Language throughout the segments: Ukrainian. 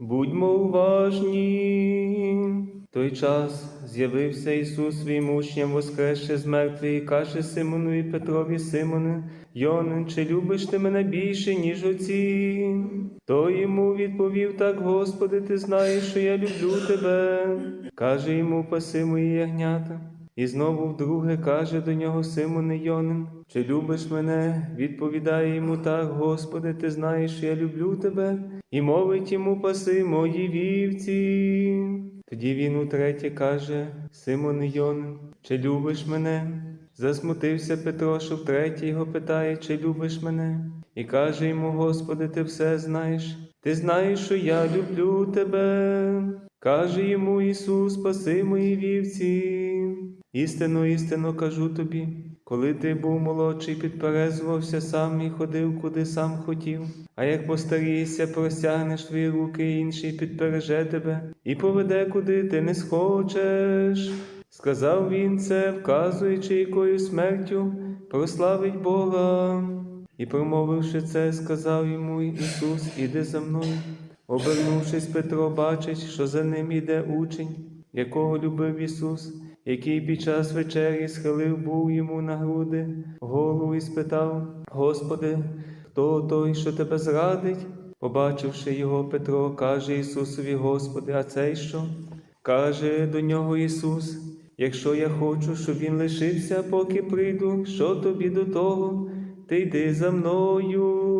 Будьмо уважні. Той час з'явився Ісус своїм учням, воскресши з мертвих, і каже Симону і Петрові Симоне, Йонин, чи любиш ти мене більше, ніж оці? Той йому відповів так, Господи, ти знаєш, що я люблю тебе. Каже йому, паси мої ягнята. І знову вдруге каже до нього Симоне Йонин, чи любиш мене? Відповідає йому так, Господи, ти знаєш, що я люблю тебе, і мовить йому паси мої вівці. Тоді він утретє каже Симон Йон, чи любиш мене? Засмутився Петро, що втретє його питає, чи любиш мене? І каже йому, Господи, ти все знаєш, ти знаєш, що я люблю тебе. Каже йому Ісус, спаси мої вівці. Істинно, істинно кажу тобі, коли ти був молодший, підперезувався сам і ходив, куди сам хотів. А як постарієшся, простягнеш твої руки, інший підпереже тебе і поведе, куди ти не схочеш. Сказав він це, вказуючи, якою смертю прославить Бога. І промовивши це, сказав йому Ісус, іди за мною. Обернувшись, Петро бачить, що за ним іде учень, якого любив Ісус, який під час вечері схилив був йому на груди голову і спитав: Господи, хто той, що тебе зрадить? Побачивши його, Петро, каже Ісусові, Господи, а цей що? Каже до нього Ісус: Якщо я хочу, щоб він лишився, поки прийду, що тобі до того, ти йди за мною.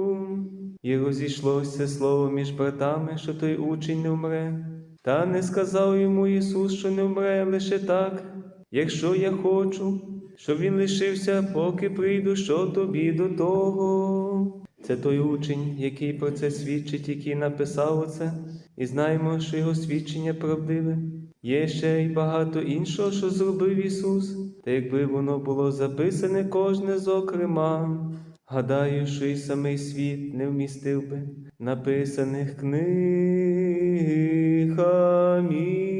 І розійшлося слово між братами, що той учень не вмре. Та не сказав йому Ісус, що не вмре лише так, якщо я хочу, щоб він лишився, поки прийду, що тобі до того. Це той учень, який про це свідчить, який написав оце, і знаємо, що його свідчення правдиве. Є ще й багато іншого, що зробив Ісус, та якби воно було записане кожне зокрема, гадаю, що й самий світ не вмістив би написаних книг. Амінь.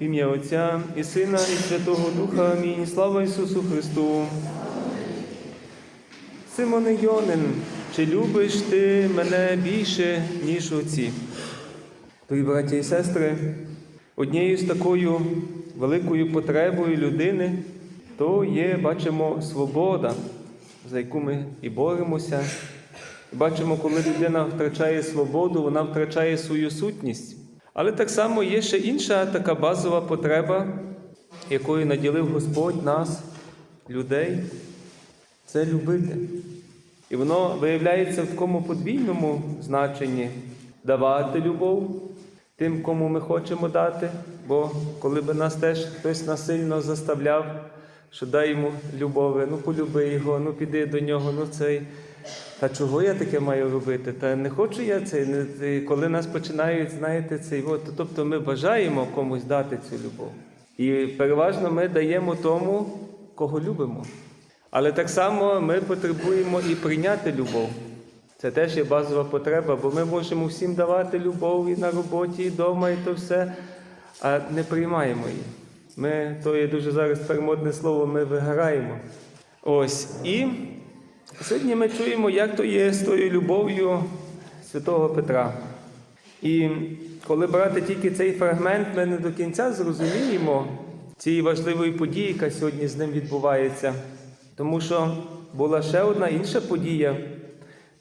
Ім'я Отця і Сина, і Святого Духа. Амінь. Слава Ісусу Христу. Симоне Йонин, чи любиш ти мене більше, ніж оці? Дорогі браті і сестри, однією з такою великою потребою людини то є, бачимо, свобода, за яку ми і боремося. Бачимо, коли людина втрачає свободу, вона втрачає свою сутність. Але так само є ще інша така базова потреба, якою наділив Господь нас, людей, це любити. І воно виявляється в такому подвійному значенні давати любов тим, кому ми хочемо дати. Бо коли би нас теж хтось насильно заставляв, що дай йому любові, ну полюби його, ну піди до нього, ну цей. Та чого я таке маю робити? Та не хочу я це- коли нас починають, знаєте, цей от, тобто ми бажаємо комусь дати цю любов. І переважно ми даємо тому, кого любимо. Але так само ми потребуємо і прийняти любов. Це теж є базова потреба, бо ми можемо всім давати любов і на роботі, і вдома, і то все, а не приймаємо її. Ми, то є дуже зараз перемодне слово, ми виграємо. Ось. І сьогодні ми чуємо, як то є з тою любов'ю святого Петра. І коли брати тільки цей фрагмент, ми не до кінця зрозуміємо цієї важливої події, яка сьогодні з ним відбувається. Тому що була ще одна інша подія,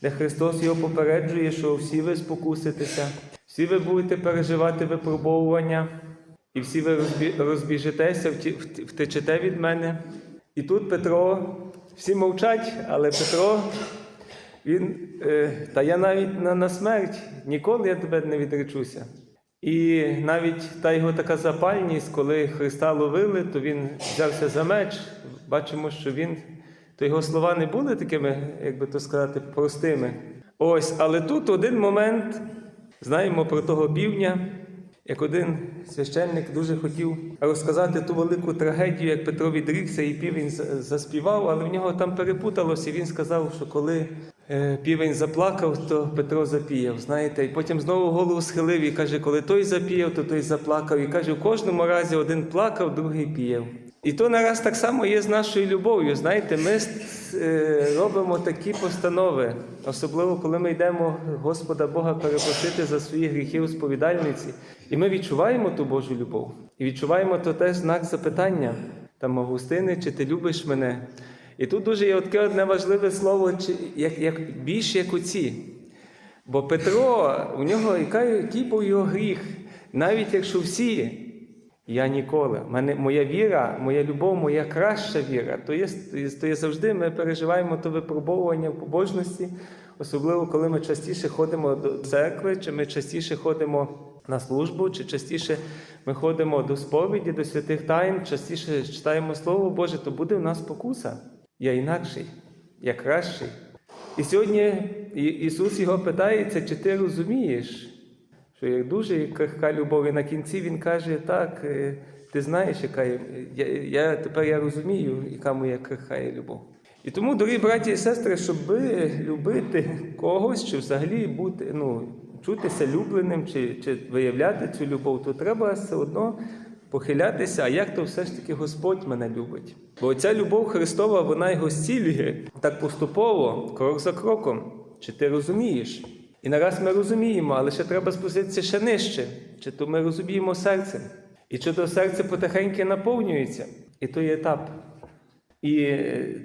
де Христос його попереджує, що всі ви спокуситеся, всі ви будете переживати випробовування, і всі ви розбіжетеся, втечете від мене. І тут Петро, всі мовчать, але Петро, він, е, та я навіть на, на смерть ніколи я тебе не відречуся. І навіть та його така запальність, коли Христа ловили, то він взявся за меч. Бачимо, що він, то його слова не були такими, як би то сказати, простими. Ось, але тут один момент, знаємо про того півня, як один священник дуже хотів розказати ту велику трагедію, як Петро відрікся, і півень за- заспівав, але в нього там перепуталося. і Він сказав, що коли півень заплакав, то Петро запіяв. Знаєте, і потім знову голову схилив і каже, коли той запіяв, то той заплакав. І каже, в кожному разі один плакав, другий піяв. І то нараз так само є з нашою любов'ю. Знаєте, ми е, робимо такі постанови, особливо коли ми йдемо Господа Бога перепросити за свої гріхи у сповідальниці. І ми відчуваємо ту Божу любов. І відчуваємо то теж знак запитання там Августини, чи ти любиш мене? І тут дуже є таке одне важливе слово, як, як, більш як оці. Бо Петро, у нього який був його гріх, навіть якщо всі. Я ніколи. Мене, моя віра, моя любов, моя краща віра. То є, то є завжди ми переживаємо то випробовування в побожності, особливо коли ми частіше ходимо до церкви, чи ми частіше ходимо на службу, чи частіше ми ходимо до сповіді, до святих тайн, частіше читаємо Слово Боже, то буде в нас спокуса. Я інакший, я кращий. І сьогодні Ісус його питається, чи ти розумієш? що як дуже крихка любов, і на кінці він каже, так, е, ти знаєш, яка є, я, я, тепер я розумію, яка моя крихка є любов. І тому, дорогі браті і сестри, щоб любити когось, чи взагалі бути, ну, чутися любленим, чи, чи виявляти цю любов, то треба все одно похилятися, а як то все ж таки Господь мене любить. Бо ця любов Христова, вона його зцілює так поступово, крок за кроком. Чи ти розумієш? І нараз ми розуміємо, але ще треба спуститися ще нижче. Чи то ми розуміємо серцем, і чи то серце потихеньки наповнюється, і то є етап. І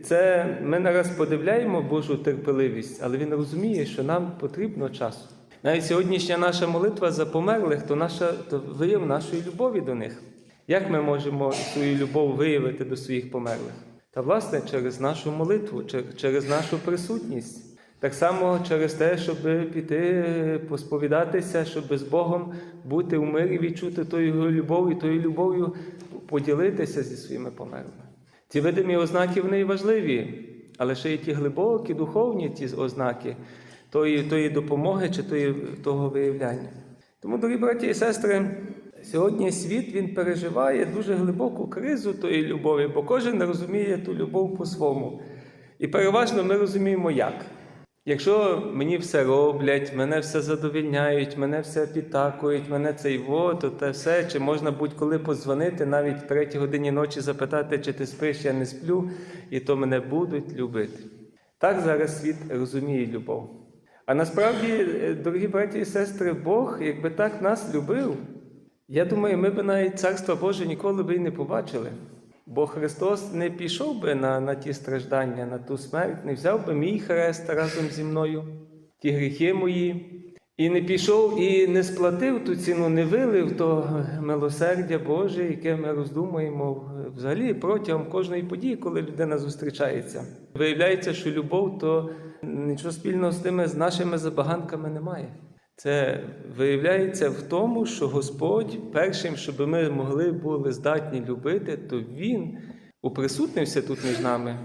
це ми нараз подивляємо Божу терпеливість, але він розуміє, що нам потрібно часу. Навіть сьогоднішня наша молитва за померлих, то наша то вияв нашої любові до них. Як ми можемо свою любов виявити до своїх померлих? Та власне через нашу молитву, через нашу присутність. Так само через те, щоб піти посповідатися, щоб з Богом бути у мирі, відчути тою любов і тою любов'ю поділитися зі своїми померлими. Ці видимі ознаки вони важливі, але ще є ті глибокі, духовні ті ознаки тої, тої допомоги чи тої, того виявляння. Тому, дорогі браті і сестри, сьогодні світ він переживає дуже глибоку кризу тої любові, бо кожен розуміє ту любов по-своєму. І переважно ми розуміємо як. Якщо мені все роблять, мене все задовільняють, мене все підтакують, мене цей во, то те все, чи можна будь-коли подзвонити, навіть в третій годині ночі запитати, чи ти спиш, я не сплю, і то мене будуть любити. Так зараз світ розуміє любов. А насправді, е, дорогі браті і сестри, Бог, якби так нас любив, я думаю, ми б навіть Царство Боже ніколи би і не побачили. Бо Христос не пішов би на, на ті страждання, на ту смерть, не взяв би мій хрест разом зі мною, ті гріхи мої, і не пішов і не сплатив ту ціну, не вилив то милосердя Боже, яке ми роздумуємо взагалі протягом кожної події, коли людина зустрічається. Виявляється, що любов то нічого спільного з тими з нашими забаганками немає. Це виявляється в тому, що Господь першим, щоб ми могли були здатні любити, то Він уприсутнився тут між нами.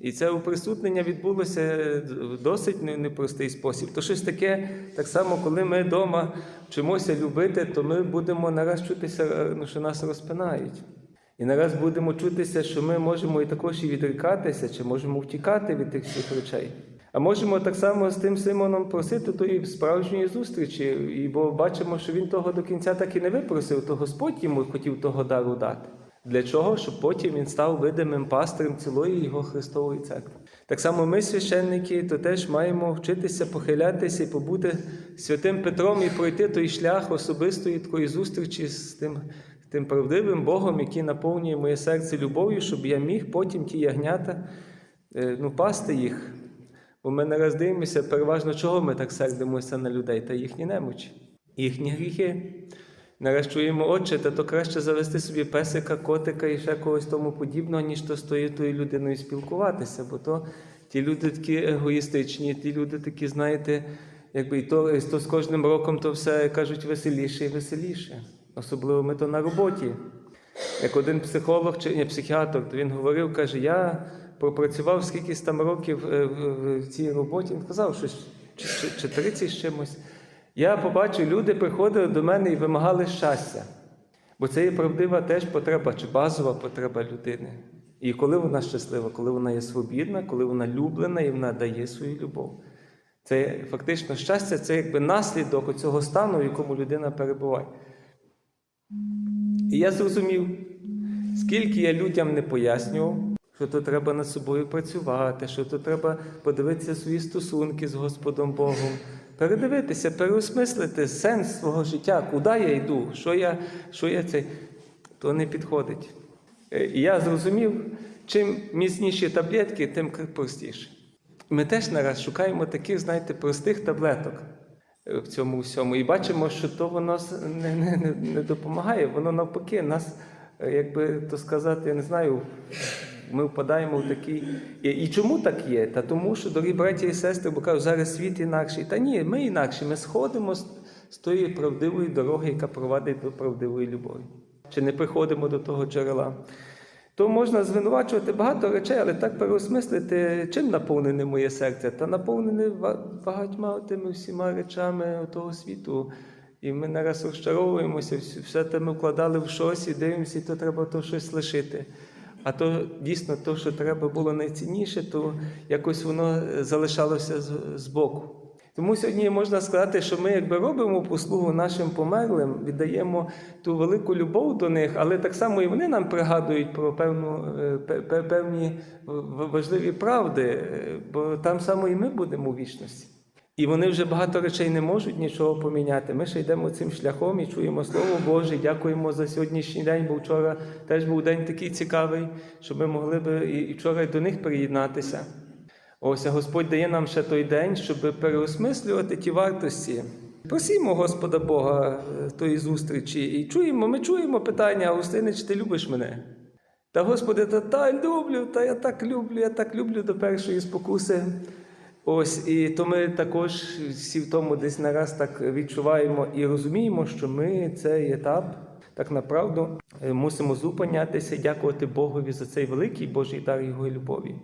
І це уприсутнення відбулося в досить непростий спосіб. То щось таке, так само, коли ми вдома вчимося любити, то ми будемо нараз чутися, ну, що нас розпинають. І нараз будемо чутися, що ми можемо і також і відрікатися, чи можемо втікати від тих всіх речей. А можемо так само з тим Симоном просити тої справжньої зустрічі, і бо бачимо, що він того до кінця так і не випросив, то Господь йому хотів того дару дати. Для чого? Щоб потім він став видимим пастирем цілої його Христової церкви. Так само ми, священники, то теж маємо вчитися похилятися і побути святим Петром і пройти той шлях особистої такої зустрічі з тим, тим правдивим Богом, який наповнює моє серце любов'ю, щоб я міг потім ті ягнята е, ну, пасти їх. Бо ми не раз дивимося, переважно чого ми так сердимося на людей та їхні немочі, їхні гріхи. Нараз чуємо, отче, та то краще завести собі песика, котика і ще когось тому подібного, ніж то тою тою людиною спілкуватися. Бо то ті люди такі егоїстичні, ті люди такі, знаєте, якби і то, і то з кожним роком то все кажуть веселіше і веселіше. Особливо ми то на роботі. Як один психолог чи не психіатр, то він говорив, каже, я пропрацював скількись там років е, в, цій роботі. Він казав, що чи, чи 30 з чимось. Я побачив, люди приходили до мене і вимагали щастя. Бо це є правдива теж потреба чи базова потреба людини. І коли вона щаслива, коли вона є свобідна, коли вона люблена і вона дає свою любов. Це фактично щастя, це якби наслідок цього стану, в якому людина перебуває. І я зрозумів, Скільки я людям не пояснював, що то треба над собою працювати, що то треба подивитися свої стосунки з Господом Богом, передивитися, переосмислити сенс свого життя, куди я йду, що я, що я цей, то не підходить. Е, І я зрозумів, чим міцніші таблетки, тим простіше. Ми теж нараз шукаємо таких, знаєте, простих таблеток е, в цьому всьому. І бачимо, що то воно не, не, не, допомагає, воно навпаки, нас, е, якби то сказати, я не знаю, ми впадаємо в такий. І, чому так є? Та тому, що, дорогі браті і сестри, бо кажуть, зараз світ інакший. Та ні, ми інакші, ми сходимо з, тої правдивої дороги, яка провадить до правдивої любові. Чи не приходимо до того джерела? То можна звинувачувати багато речей, але так переосмислити, чим наповнене моє серце? Та наповнене багатьма тими всіма речами того світу. І ми не раз розчаровуємося, все те ми вкладали в щось і дивимося, і то треба то щось лишити. А то дійсно, то, що треба було найцінніше, то якось воно е, залишалося з- збоку. Тому сьогодні можна сказати, що ми якби робимо послугу нашим померлим, віддаємо ту велику любов до них, але так само і вони нам пригадують про певну, е, пе- пе- певні важливі правди, е, бо там само і ми будемо у вічності. І вони вже багато речей не можуть нічого поміняти. Ми ще йдемо цим шляхом і чуємо Слово Боже, дякуємо за сьогоднішній день, бо вчора теж був день такий цікавий, що ми могли би і вчора до них приєднатися. Ось а Господь дає нам ще той день, щоб переосмислювати ті вартості. Просімо Господа Бога е, тої зустрічі і чуємо, ми чуємо питання, Августинич, ти любиш мене? Та Господи, та, та люблю, та я так люблю, я так люблю до першої спокуси. Ось, і то ми також всі в тому десь нараз так відчуваємо і розуміємо, що ми цей етап так направду е, мусимо зупинятися дякувати Богові за цей великий Божий дар Його любові.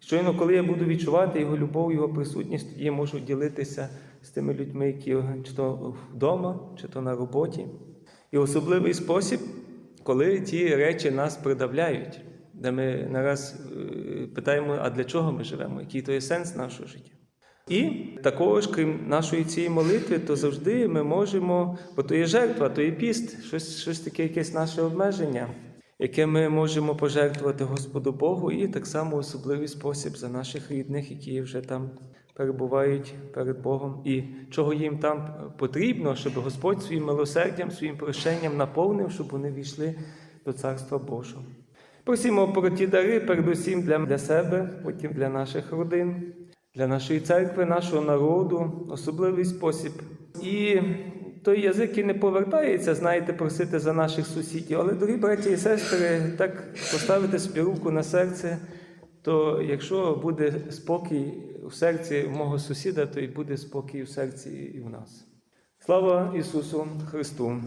Щойно, коли я буду відчувати Його любов, Його присутність, тоді я можу ділитися з тими людьми, які чи то вдома, чи то на роботі. І особливий спосіб, коли ті речі нас придавляють, де ми нараз е, питаємо, а для чого ми живемо, який то є сенс нашого життя. І також, крім нашої цієї молитви, то завжди ми можемо, бо то є жертва, то є піст, щось, щось таке, якесь наше обмеження, яке ми можемо пожертвувати Господу Богу, і так само особливий спосіб за наших рідних, які вже там перебувають перед Богом, і чого їм там потрібно, щоб Господь своїм милосердям, своїм прощенням наповнив, щоб вони війшли до Царства Божого. Просимо про ті дари, передусім для, для себе, потім для наших родин, для нашої церкви, нашого народу, особливий спосіб. І той язик і не повертається, знаєте, просити за наших сусідів. Але, дорогі браті і сестри, так поставити собі руку на серце, то якщо буде спокій у серці мого сусіда, то й буде спокій у серці і в нас. Слава Ісусу Христу!